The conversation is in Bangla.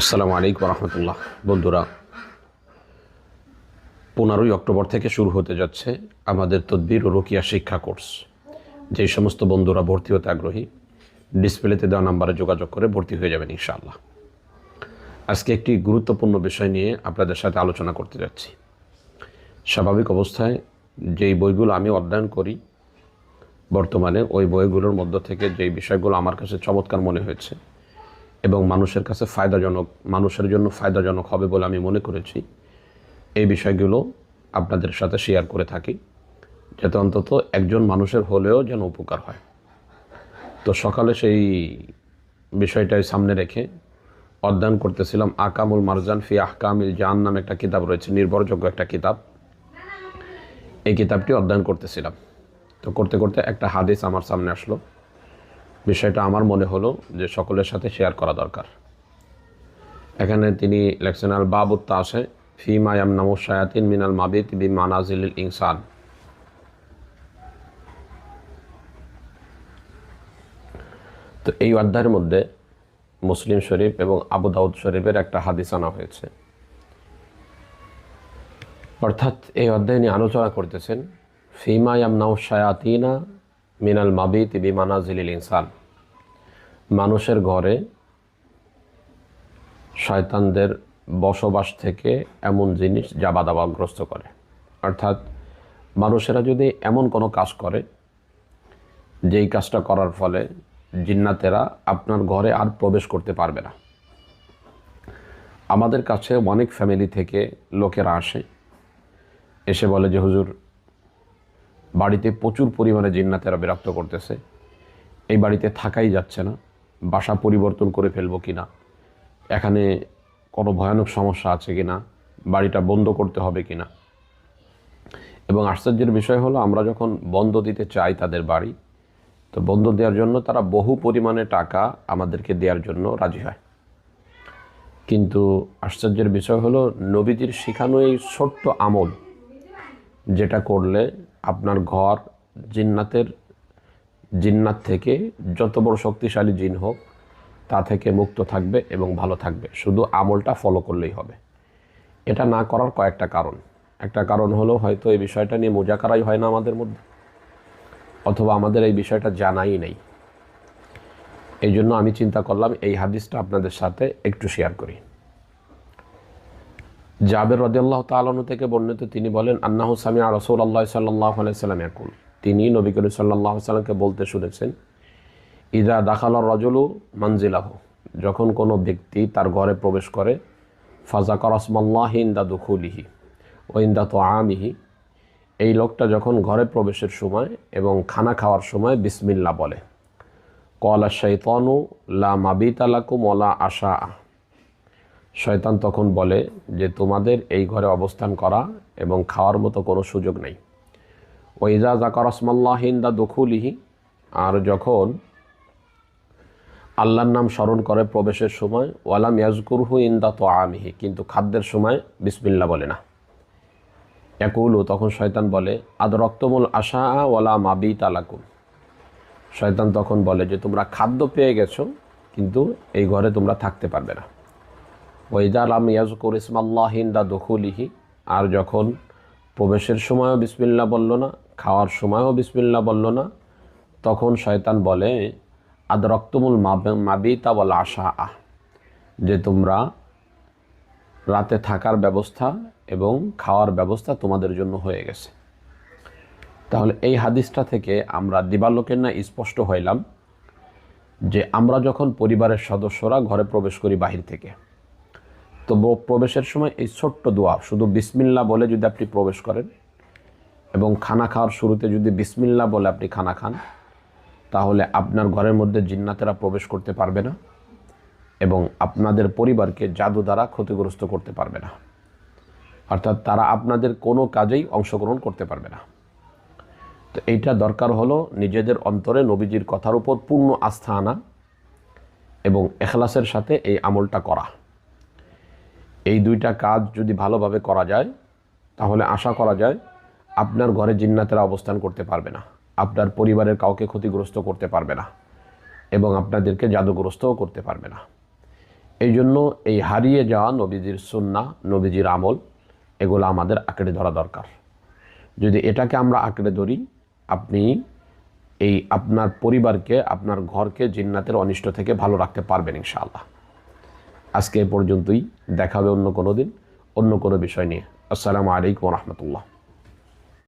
আসসালামু আলাইকুম রহমতুল্লাহ। বন্ধুরা, পনেরোই অক্টোবর থেকে শুরু হতে যাচ্ছে আমাদের তদবির ও রোকিয়া শিক্ষা কোর্স। যে সমস্ত বন্ধুরা ভর্তি হতে আগ্রহী, ডিসপ্লেতে দেওয়া নাম্বারে যোগাযোগ করে ভর্তি হয়ে যাবেন ইনশাআল্লাহ। আজকে একটি গুরুত্বপূর্ণ বিষয় নিয়ে আপনাদের সাথে আলোচনা করতে যাচ্ছি। স্বাভাবিক অবস্থায় যেই বইগুলো আমি অধ্যয়ন করি, বর্তমানে ওই বইগুলোর মধ্য থেকে যেই বিষয়গুলো আমার কাছে চমৎকার মনে হয়েছে এবং মানুষের কাছে ফায়দাজনক, মানুষের জন্য ফায়দাজনক হবে বলে আমি মনে করেছি। এই বিষয়গুলো আপনাদের সাথে শেয়ার করে থাকি, যাতে অন্তত একজন মানুষের হলেও যেন উপকার হয়। তো সকালে সেই বিষয়টাই সামনে রেখে অধ্যয়ন করতেছিলাম আকামুল মারজান ফি আহকামিল জান নামে একটা কিতাব রয়েছে, নির্ভরযোগ্য একটা কিতাব। এই কিতাবটি অধ্যয়ন করতেছিলাম। তো করতে করতে একটা হাদিস আমার সামনে আসলো। বিষয়টা আমার মনে হলো যে সকলের সাথে শেয়ার করা দরকার। এখানে তিনি লেখছেন, আল বাবুত্তা আসে ফি মায়াম নামু শায়াতিন মিনাল মাবিত বি মানাজিল ইনসান। তো এই অধ্যায়ের মধ্যে মুসলিম শরীফ এবং আবু দাউদ শরীফের একটা হাদিস আনা হয়েছে। অর্থাৎ এই অধ্যায় নিয়ে আলোচনা করতেছেন ফিমা ইয়ামনাউ শায়াতিনা মিনাল মাবিত বি মানাজিল ইনসান। মানুষের ঘরে শয়তানদের বসবাস থেকে এমন জিনিস যা বাধাবাগ্রস্ত করে। অর্থাৎ মানুষেরা যদি এমন কোনো কাজ করে, যেই কাজটা করার ফলে জিন্নাতেরা আপনার ঘরে আর প্রবেশ করতে পারবে না। আমাদের কাছে অনেক ফ্যামিলি থেকে লোকেরা আসে, এসে বলে যে, হুজুর, বাড়িতে প্রচুর পরিমাণে জিন্নাতেরা বিরক্ত করতেছে। এই বাড়িতে থাকাই যাচ্ছে না। বাসা পরিবর্তন করে ফেলব কি না এখানে কোনো ভয়ানক সমস্যা আছে কি না বাড়িটা বন্ধ করতে হবে কি না এবং আশ্চর্যের বিষয় হলো, আমরা যখন বন্ধ দিতে চাই তাদের বাড়ি, তো বন্ধ দেওয়ার জন্য তারা বহু পরিমাণে টাকা আমাদেরকে দেওয়ার জন্য রাজি হয়। কিন্তু আশ্চর্যের বিষয় হলো, নবীজির শেখানো এই ছোট্ট আমল, যেটা করলে আপনার ঘর জিন্নাতের জিন্নাত থেকে যত বড় শক্তিশালী জিন হোক, তা থেকে মুক্ত থাকবে এবং ভালো থাকবে। শুধু আমলটা ফলো করলেই হবে। এটা না করার কয়েকটা কারণ। একটা কারণ হলো হয়তো এই বিষয়টা নিয়ে মোজাকারাই হয় না আমাদের মধ্যে, অথবা আমাদের এই বিষয়টা জানাই নেই। এই জন্য আমি চিন্তা করলাম এই হাদিসটা আপনাদের সাথে একটু শেয়ার করি। জাবের রদিয়াল্লাহ তালন থেকে বর্ণিত তিনি বলেন, আন্নাহু সামিয়া রসৌল আল্লাহ সাল্লাহ আলাইসাল্লাম একুল তিনি নবী করিম সাল্লাহ সাল্লামকে বলতে শুনেছেন, ইদা দাখাল রজলু মানজিলাহ। যখন কোনো ব্যক্তি তার ঘরে প্রবেশ করে ফাজা করসমাল্লাহ ইন্দা দুখুলিহি ও ইন্দা তো আমিহি এই লোকটা যখন ঘরে প্রবেশের সময় এবং খানা খাওয়ার সময় বিসমিল্লা বলে, কলা শৈতনু লা মাবিতালাকুম ওলা আশা শয়তান তখন বলে যে, তোমাদের এই ঘরে অবস্থান করা এবং খাওয়ার মতো কোনো সুযোগ নেই। ওইজা জাকার রসমাল্লাহিন্দা দখুলিহি, আর যখন আল্লাহর নাম স্মরণ করে প্রবেশের সময়, ওয়ালাম ইয়াজকুরহু ইন্দা তো আমিহি কিন্তু খাদ্যের সময় বিসমিল্লা বলে না। একুলু তখন শয়তান বলে আদ রক্তমূল আশা ওয়ালা মাবি তালাকুম শয়তান তখন বলে যে, তোমরা খাদ্য পেয়ে গেছো, কিন্তু এই ঘরে তোমরা থাকতে পারবে না। ওইদাল আম ইয়াজকুর ইসমাল্লাহ ইন্দা দখুলিহি, আর যখন প্রবেশের সময়ও বিসমিল্লা বলল না খাওয়ার সময়ও বিসমিল্লা বলল না। তখন শয়তান বলে আদ রক্তমূল মাবিতা বলা আশা আহ যে তোমরা রাতে থাকার ব্যবস্থা এবং খাওয়ার ব্যবস্থা তোমাদের জন্য হয়ে গেছে। তাহলে এই হাদিসটা থেকে আমরা দিবালোকের না স্পষ্ট হইলাম যে আমরা যখন পরিবারের সদস্যরা ঘরে প্রবেশ করি বাহির থেকে তো প্রবেশের সময় এই ছোট্ট দোয়া, শুধু বিসমিল্লা বলে যদি আপনি প্রবেশ করেন এবং খানা খাওয়ার শুরুতে যদি বিসমিল্লা বলে আপনি খানা খান, তাহলে আপনার ঘরের মধ্যে জিন্নাতেরা প্রবেশ করতে পারবে না এবং আপনাদের পরিবারকে জাদু দ্বারা ক্ষতিগ্রস্ত করতে পারবে না। অর্থাৎ তারা আপনাদের কোনো কাজেই অংশগ্রহণ করতে পারবে না। তো এইটা দরকার হলো নিজেদের অন্তরে নবীজির কথার উপর পূর্ণ আস্থা আনা এবং এখলাসের সাথে এই আমলটা করা। এই দুইটা কাজ যদি ভালোভাবে করা যায়, তাহলে আশা করা যায় আপনার ঘরে জিন্নাতেরা অবস্থান করতে পারবে না। আপনার পরিবারের কাউকে ক্ষতিগ্রস্ত করতে পারবে না এবং আপনাদেরকে জাদুগ্রস্তও করতে পারবে না। এই জন্য এই হারিয়ে যাওয়া নবীজির সুন্না নবীজির আমল, এগুলো আমাদের আঁকড়ে ধরা দরকার। যদি এটাকে আমরা আঁকড়ে ধরি, আপনি এই আপনার পরিবারকে, আপনার ঘরকে জিন্নাতের অনিষ্ট থেকে ভালো রাখতে পারবেন ইনশাআল্লাহ। আজকে এ পর্যন্তই। দেখাবে অন্য কোনো দিন, অন্য কোনো বিষয় নিয়ে। আসসালামু আলাইকুম রহমতুল্লাহ।